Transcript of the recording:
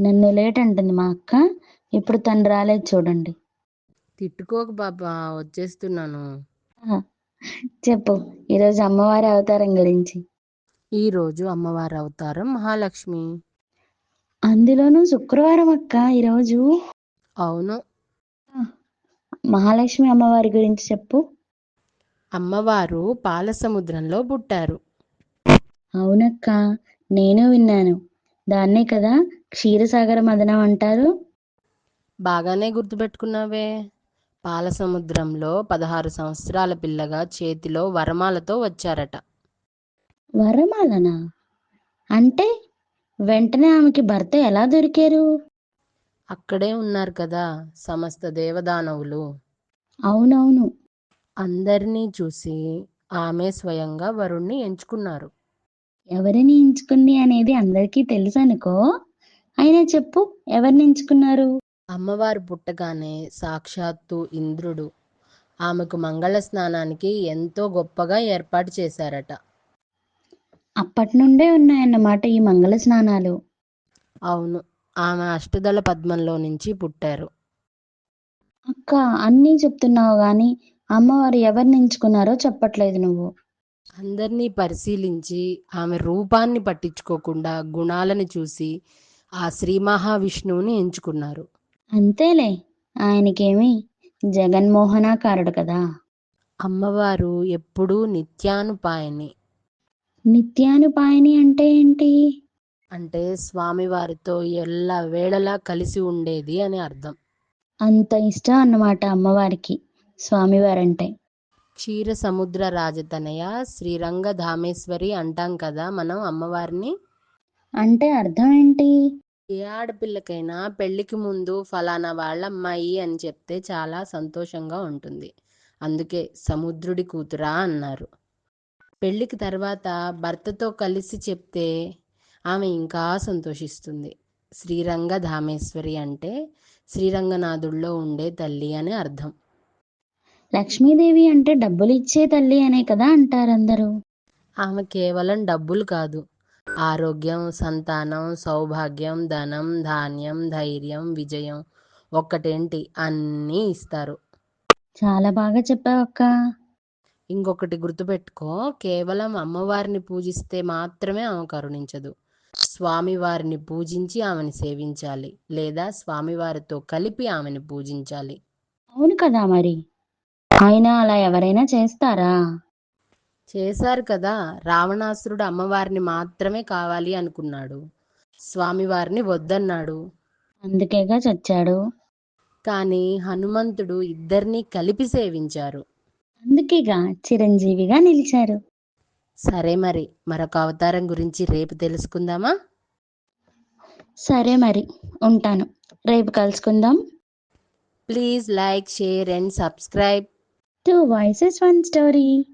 నన్ను లేట్ అంటుంది మా అక్క. ఇప్పుడు తను రాలేదు చూడండి. తిట్టుకోకు బాబా వచ్చేస్తున్నాను. చెప్పు. ఈరోజు అమ్మవారి అవతారం గురించి. ఈరోజు అమ్మవారి అవతారం మహాలక్ష్మి. అందులోనూ శుక్రవారం అక్క ఈరోజు. అవును. మహాలక్ష్మి అమ్మవారి గురించి చెప్పు. అమ్మవారు పాల సముద్రంలో పుట్టారు. అవునక్క నేను విన్నాను. దాన్నే కదా క్షీరసాగర మదనం అంటారు. బాగానే గుర్తుపెట్టుకున్నావే. పాల సముద్రంలో పదహారు సంవత్సరాల పిల్లగా చేతిలో వరమాలతో వచ్చారట. వరమాలనా? అంటే వెంటనే ఆమెకి భర్త ఎలా దొరికారు? అక్కడే ఉన్నారు కదా సమస్త దేవదానవులు. అవునవును. అందరినీ చూసి ఆమె స్వయంగా వరుణ్ణి ఎంచుకున్నారు. ఎవరిని ఎంచుకుంది అనేది అందరికీ తెలుసు అనుకో అయినా చెప్పు ఎవరిని ఎంచుకున్నారు అమ్మవారు పుట్టగానే సాక్షాత్తు ఇంద్రుడు. ఆమెకు మంగళ స్నానానికి ఎంతో గొప్పగా ఏర్పాటు చేశారట. అప్పటి నుండే ఉన్నాయన్నమాట ఈ మంగళ స్నానాలు. అవును ఆమె అష్టదళ పద్మంలో నుంచి పుట్టారు. అక్క అన్నీ చెప్తున్నావు గాని అమ్మవారు ఎవరిని ఎంచుకున్నారో చెప్పట్లేదు నువ్వు. అందరినీ పరిశీలించి ఆమె రూపాన్ని పట్టించుకోకుండా గుణాలను చూసి ఆ శ్రీ మహావిష్ణువుని ఎంచుకున్నారు. అంతేలే ఆయనకేమి జగన్మోహనాకారుడు కదా. అమ్మవారు ఎప్పుడూ నిత్యానుపాయని. నిత్యానుపాయని అంటే ఏంటి? అంటే స్వామివారితో ఎల్ల వేళలా కలిసి ఉండేది అని అర్థం. అంత ఇష్టం అన్నమాట అమ్మవారికి స్వామివారంటే. క్షీర సముద్ర రాజతనయ శ్రీరంగ ధామేశ్వరి అంటాం కదా మనం అమ్మవారిని? అంటే అర్థం ఏంటి? ఏ ఆడపిల్లకైనా పెళ్ళికి ముందు ఫలానా వాళ్ళ అమ్మాయి అని చెప్తే చాలా సంతోషంగా ఉంటుంది. అందుకే సముద్రుడి కూతురా అన్నారు. పెళ్ళికి తర్వాత భర్తతో కలిసి చెప్తే ఆమె ఇంకా సంతోషిస్తుంది. శ్రీరంగ ధామేశ్వరి అంటే శ్రీరంగనాథుల్లో ఉండే తల్లి అని అర్థం. లక్ష్మీదేవి అంటే డబ్బులు ఇచ్చే తల్లి అనే కదా అంటారు అందరూ ఆమె కేవలం డబ్బులు కాదు. ఆరోగ్యం సంతానం సౌభాగ్యం ధనం ధాన్యం ధైర్యం విజయం ఒక్కటేంటి? అన్నీ ఇస్తారు. చాలా బాగా చెప్పావు అక్క. ఇంకొకటి గుర్తుపెట్టుకో. కేవలం అమ్మవారిని పూజిస్తే మాత్రమే ఆమె కరుణించదు. స్వామివారిని పూజించి ఆమెను సేవించాలి. లేదా స్వామివారితో కలిపి ఆమెను పూజించాలి. అవును కదా మరి. అయినా అలా ఎవరైనా చేస్తారా? చేశారు కదా! రావణాసురుడు అమ్మవారిని మాత్రమే కావాలి అనుకున్నాడు. స్వామివారిని వద్దన్నాడు. అందుకేగా చచ్చాడు? కానీ హనుమంతుడు ఇద్దరినీ కలిపి సేవించారు. అందుకేగా చిరంజీవిగా నిలిచారు. సరే మరి మరొక అవతారం గురించి రేపు తెలుసుకుందామా? సరే మరి ఉంటాను. రేపు కలుసుకుందాం. Please like share and subscribe. Two voices one story.